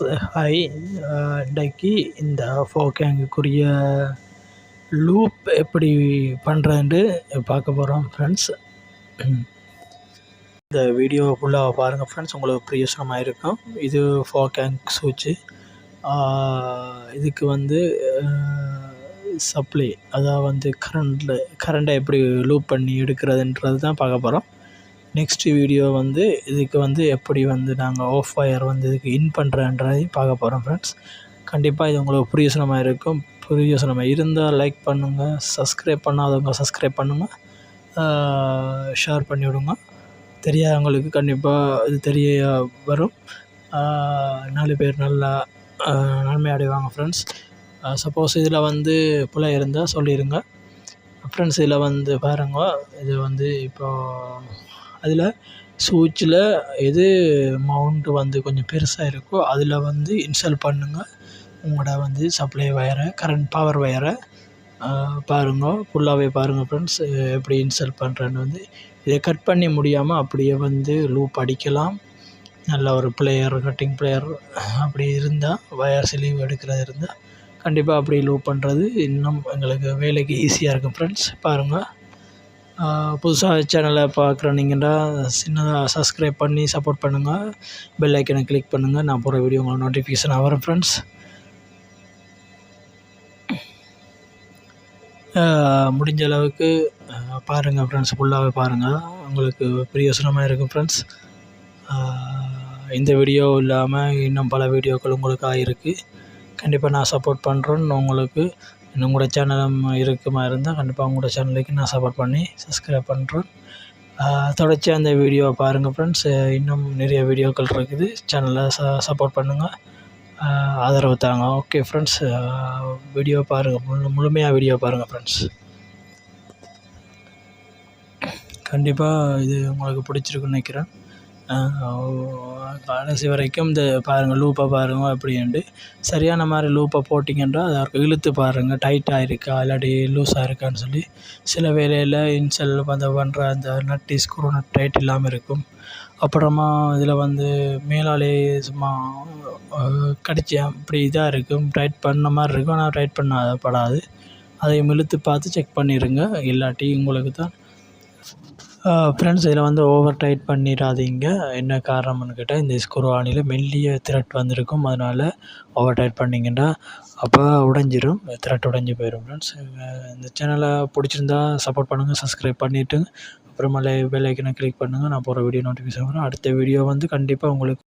Hi இன்றைக்கி இந்த ஃபோகேங்குக்குரிய loop எப்படி பண்ணுறதுன்ட்டு பார்க்க போகிறோம் ஃப்ரெண்ட்ஸ் இந்த வீடியோ ஃபுல்லாக பாருங்கள் ஃப்ரெண்ட்ஸ் உங்களுக்கு பிரயோசனமாக இருக்கும். இது ஃபோகேங் சுவிட்சு இதுக்கு வந்து சப்ளை அதாவது வந்து கரண்டில் கரண்டை எப்படி லூப் பண்ணி எடுக்கிறதுன்றது தான் பார்க்க போகிறோம் நெக்ஸ்ட்டு வீடியோ வந்து இதுக்கு வந்து எப்படி வந்து நாங்கள் ஆஃப் ஒயர் வந்து இதுக்கு இன் பண்ணுறன்றதையும் பார்க்க போகிறோம் ஃப்ரெண்ட்ஸ் கண்டிப்பாக இது உங்களுக்கு புரியோசனமாக இருக்கும். புரியோசனமாக இருந்தால் லைக் பண்ணுங்கள் சப்ஸ்கிரைப் பண்ணாதவங்க சப்ஸ்கிரைப் பண்ணுங்கள் ஷேர் பண்ணி விடுங்க தெரியாதவங்களுக்கு கண்டிப்பாக இது தெரிய வரும். நாலு பேர் நல்லா நன்மை அடைவாங்க ஃப்ரெண்ட்ஸ் சப்போஸ் இதில் வந்து பிழை இருந்தால் சொல்லிடுங்க ஃப்ரெண்ட்ஸ் இதில் வந்து பாருங்க. இது வந்து இப்போது அதில் சுவிட்சில் எது மவுண்ட்டு வந்து கொஞ்சம் பெருசாக இருக்கோ அதில் வந்து இன்ஸ்டால் பண்ணுங்கள் உங்களோட வந்து சப்ளை ஒயரை கரண்ட் பவர் ஒயரை பாருங்க. ஃபுல்லாகவே பாருங்கள் ஃப்ரெண்ட்ஸ் எப்படி இன்ஸ்டால் பண்ணுறேன்னு வந்து. இதை கட் பண்ணி முடியாமல் அப்படியே வந்து லூப் அடிக்கலாம். நல்ல ஒரு பிளேயர் கட்டிங் பிளேயர் அப்படி இருந்தால் ஒயர் சிலீவ் எடுக்கிறது இருந்தால் கண்டிப்பாக அப்படி லூப் பண்ணுறது இன்னும் எங்களுக்கு வேலைக்கு ஈஸியாக இருக்கும் ஃப்ரெண்ட்ஸ் பாருங்கள் புதுசாக சேனலை பார்க்குற நீங்கள்டா சின்னதாக சப்ஸ்கிரைப் பண்ணி சப்போர்ட் பண்ணுங்கள் பெல் ஐக்கனை கிளிக் பண்ணுங்கள் நான் போகிற வீடியோ உங்களுக்கு நோட்டிஃபிகேஷன் வரும் ஃப்ரெண்ட்ஸ் முடிஞ்ச அளவுக்கு பாருங்கள் ஃப்ரெண்ட்ஸ் ஃபுல்லாகவே பாருங்கள் உங்களுக்கு பிரயோசனமாக இருக்கும் ஃப்ரெண்ட்ஸ் இந்த வீடியோ இல்லாமல் இன்னும் பல வீடியோக்கள் உங்களுக்காக இருக்குது கண்டிப்பாக நான் சப்போர்ட் பண்ணுறேன்னு உங்களுக்கு. இன்னும் கூட சேனலும் இருக்குமா இருந்தால் கண்டிப்பாக உங்களோட சேனலுக்கு நான் சப்போர்ட் பண்ணி சப்ஸ்கிரைப் பண்ணுறேன் தொடர்ச்சி அந்த வீடியோவை பாருங்கள் ஃப்ரெண்ட்ஸ் இன்னும் நிறைய வீடியோக்கள் இருக்குது. சேனலை ச சப்போர்ட் பண்ணுங்கள் ஆதரவு தாங்க. ஓகே ஃப்ரெண்ட்ஸ் வீடியோ பாருங்கள் முழு முழுமையாக வீடியோ பாருங்கள் ஃப்ரெண்ட்ஸ் கண்டிப்பாக இது உங்களுக்கு பிடிச்சிருக்குன்னு நினைக்கிறேன். கடைசி வரைக்கும் இந்த பாருங்கள் லூப்பை பாருங்கள் அப்படின்ட்டு. சரியான மாதிரி லூப்பை போட்டிங்கன்றால் அதை இழுத்து பாருங்கள் டைட்டாக இருக்கா இல்லாட்டி லூஸாக இருக்கான்னு சொல்லி. சில வேளையில் இன்சல் அந்த பண்ணுற அந்த நட்டு ஸ்க்ரூ நட் டைட் இல்லாமல் இருக்கும். அப்புறமா இதில் வந்து மேலாலே சும்மா கடிச்சு அப்படி இதாக இருக்கும் டைட் பண்ண மாதிரி இருக்கும் ஆனால் டைட் பண்ண படாது அதையும் இழுத்து பார்த்து செக் பண்ணிடுங்க இல்லாட்டி உங்களுக்கு தான் ஃப்ரெண்ட்ஸ் இதில் வந்து ஓவர் டைட் பண்ணிடாதீங்க. என்ன காரணம்னு கேட்டால் இந்த ஸ்க்ரூ ஆணியில் மெல்லிய த்ரெட் வந்திருக்கும். அதனால் ஓவர் டைட் பண்ணிங்கன்னா அப்போ உடஞ்சிரும். த்ரெட் உடஞ்சி போயிடும் ஃப்ரெண்ட்ஸ் இந்த சேனலை பிடிச்சிருந்தா சப்போர்ட் பண்ணுங்கள் சப்ஸ்கிரைப் பண்ணிவிட்டு அப்புறமா பெல் ஐக்கனை கிளிக் பண்ணுங்கள் நான் போகிற வீடியோ நோட்டிஃபிகேஷன் வரும். அடுத்த வீடியோ வந்து கண்டிப்பாக உங்களுக்கு